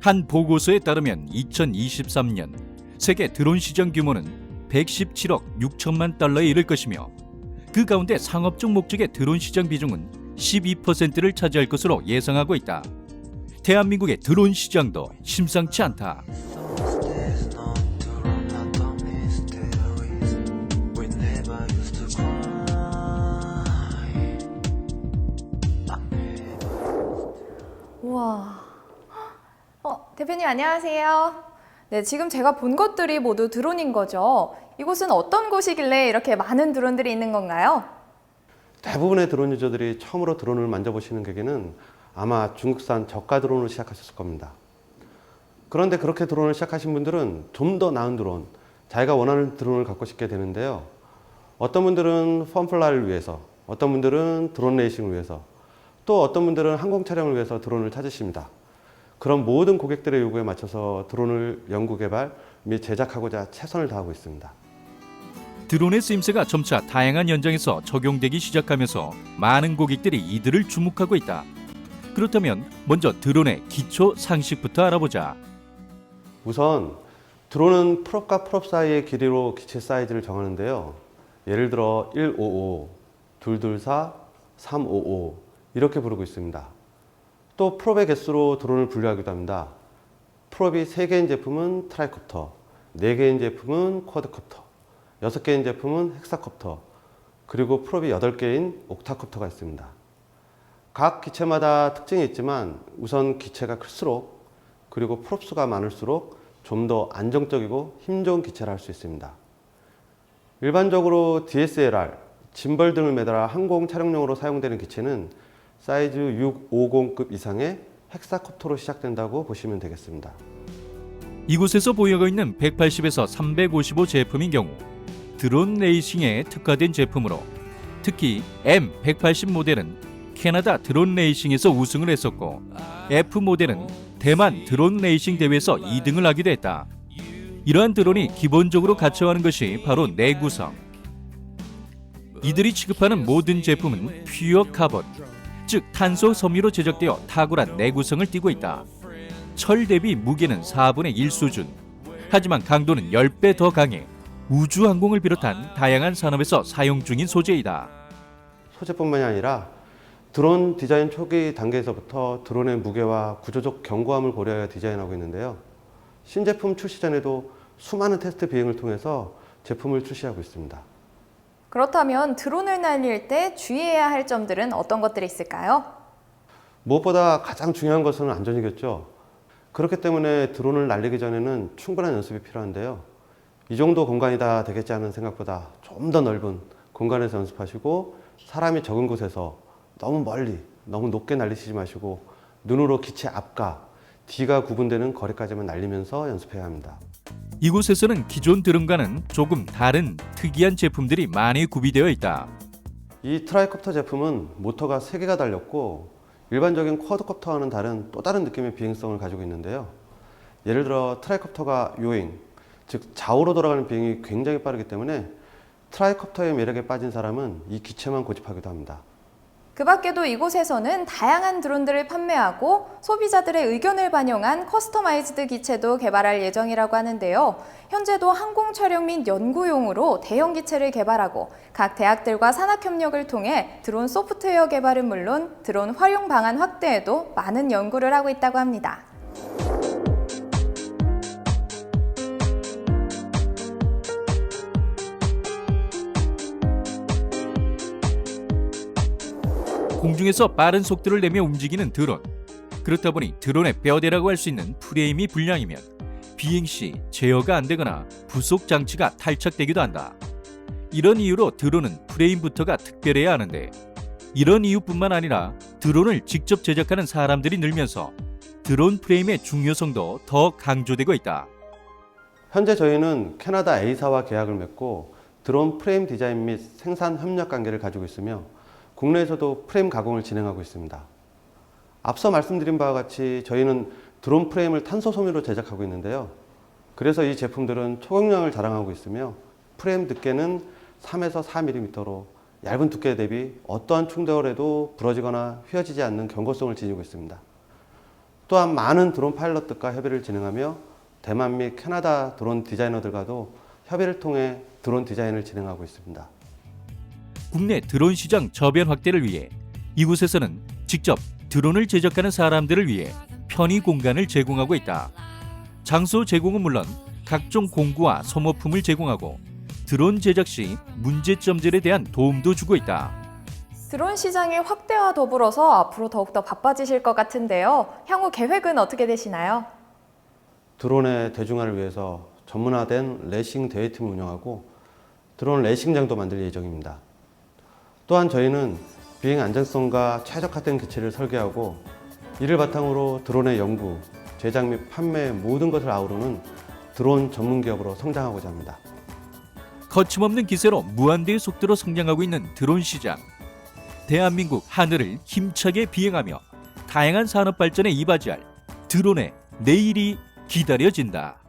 한 보고서에 따르면 2023년 세계 드론 시장 규모는 117억 6천만 달러에 이를 것이며 그 가운데 상업적 목적의 드론 시장 비중은 12%를 차지할 것으로 예상하고 있다. 대한민국의 드론 시장도 심상치 않다. No 대표님 안녕하세요. 네, 지금 제가 본 것들이 모두 드론인 거죠. 이곳은 어떤 곳이길래 이렇게 많은 드론들이 있는 건가요? 대부분의 드론 유저들이 처음으로 드론을 만져보시는 계기는 아마 중국산 저가 드론으로 시작하셨을 겁니다. 그런데 그렇게 드론을 시작하신 분들은 좀 더 나은 드론, 자기가 원하는 드론을 갖고 싶게 되는데요. 어떤 분들은 펌플라이를 위해서, 어떤 분들은 드론 레이싱을 위해서, 또 어떤 분들은 항공 촬영을 위해서 드론을 찾으십니다. 그런 모든 고객들의 요구에 맞춰서 드론을 연구 개발 및 제작하고자 최선을 다하고 있습니다. 드론의 쓰임새가 점차 다양한 현장에서 적용되기 시작하면서 많은 고객들이 이들을 주목하고 있다. 그렇다면 먼저 드론의 기초 상식부터 알아보자. 우선 드론은 프롭과 프롭 사이의 길이로 기체 사이즈를 정하는데요. 예를 들어 155, 224, 355 이렇게 부르고 있습니다. 또 프롭의 개수로 드론을 분류하기도 합니다. 프롭이 3개인 제품은 트라이콥터, 4개인 제품은 쿼드콥터, 6개인 제품은 헥사콥터, 그리고 프롭이 8개인 옥타콥터가 있습니다. 각 기체마다 특징이 있지만 우선 기체가 클수록 그리고 프롭 수가 많을수록 좀 더 안정적이고 힘 좋은 기체를 할 수 있습니다. 일반적으로 DSLR, 짐벌 등을 매달아 항공 촬영용으로 사용되는 기체는 사이즈 650급 이상의 헥사콥터로 시작된다고 보시면 되겠습니다. 이곳에서 보유하고 있는 180에서 355 제품인 경우 드론 레이싱에 특화된 제품으로 특히 M180 모델은 캐나다 드론 레이싱에서 우승을 했었고 F 모델은 대만 드론 레이싱 대회에서 2등을 하기도 했다. 이러한 드론이 기본적으로 갖춰하는 것이 바로 내구성. 이들이 취급하는 모든 제품은 퓨어 카본, 즉 탄소 섬유로 제작되어 탁월한 내구성을 띠고 있다. 철 대비 무게는 4분의 1 수준. 하지만 강도는 10배 더 강해 우주 항공을 비롯한 다양한 산업에서 사용 중인 소재이다. 소재뿐만이 아니라 드론 디자인 초기 단계에서부터 드론의 무게와 구조적 견고함을 고려하여 디자인하고 있는데요. 신제품 출시 전에도 수많은 테스트 비행을 통해서 제품을 출시하고 있습니다. 그렇다면 드론을 날릴 때 주의해야 할 점들은 어떤 것들이 있을까요? 무엇보다 가장 중요한 것은 안전이겠죠. 그렇기 때문에 드론을 날리기 전에는 충분한 연습이 필요한데요. 이 정도 공간이다 되겠지 하는 생각보다 좀 더 넓은 공간에서 연습하시고 사람이 적은 곳에서 너무 멀리, 너무 높게 날리시지 마시고 눈으로 기체 앞과 뒤가 구분되는 거리까지만 날리면서 연습해야 합니다. 이곳에서는 기존 드론과는 조금 다른 특이한 제품들이 많이 구비되어 있다. 이 트라이콥터 제품은 모터가 3개가 달렸고 일반적인 쿼드콥터와는 다른 또 다른 느낌의 비행성을 가지고 있는데요. 예를 들어 트라이콥터가 요잉, 즉 좌우로 돌아가는 비행이 굉장히 빠르기 때문에 트라이콥터의 매력에 빠진 사람은 이 기체만 고집하기도 합니다. 그 밖에도 이곳에서는 다양한 드론들을 판매하고 소비자들의 의견을 반영한 커스터마이즈드 기체도 개발할 예정이라고 하는데요. 현재도 항공 촬영 및 연구용으로 대형 기체를 개발하고 각 대학들과 산학 협력을 통해 드론 소프트웨어 개발은 물론 드론 활용 방안 확대에도 많은 연구를 하고 있다고 합니다. 공중에서 빠른 속도를 내며 움직이는 드론. 그렇다 보니 드론의 뼈대라고 할 수 있는 프레임이 불량이면 비행 시 제어가 안 되거나 부속 장치가 탈착되기도 한다. 이런 이유로 드론은 프레임부터가 특별해야 하는데 이런 이유뿐만 아니라 드론을 직접 제작하는 사람들이 늘면서 드론 프레임의 중요성도 더 강조되고 있다. 현재 저희는 캐나다 A사와 계약을 맺고 드론 프레임 디자인 및 생산 협력 관계를 가지고 있으며 국내에서도 프레임 가공을 진행하고 있습니다. 앞서 말씀드린 바와 같이 저희는 드론 프레임을 탄소 섬유로 제작하고 있는데요. 그래서 이 제품들은 초경량을 자랑하고 있으며 프레임 두께는 3에서 4mm로 얇은 두께 대비 어떠한 충돌에도 부러지거나 휘어지지 않는 견고성을 지니고 있습니다. 또한 많은 드론 파일럿들과 협의를 진행하며 대만 및 캐나다 드론 디자이너들과도 협의를 통해 드론 디자인을 진행하고 있습니다. 국내 드론 시장 저변 확대를 위해 이곳에서는 직접 드론을 제작하는 사람들을 위해 편의 공간을 제공하고 있다. 장소 제공은 물론 각종 공구와 소모품을 제공하고 드론 제작 시 문제점들에 대한 도움도 주고 있다. 드론 시장의 확대와 더불어서 앞으로 더욱더 바빠지실 것 같은데요. 향후 계획은 어떻게 되시나요? 드론의 대중화를 위해서 전문화된 레이싱 대회팀을 운영하고 드론 레이싱장도 만들 예정입니다. 또한 저희는 비행 안전성과 최적화된 기체를 설계하고 이를 바탕으로 드론의 연구, 제작 및 판매 모든 것을 아우르는 드론 전문 기업으로 성장하고자 합니다. 거침없는 기세로 무한대의 속도로 성장하고 있는 드론 시장. 대한민국 하늘을 힘차게 비행하며 다양한 산업 발전에 이바지할 드론의 내일이 기다려진다.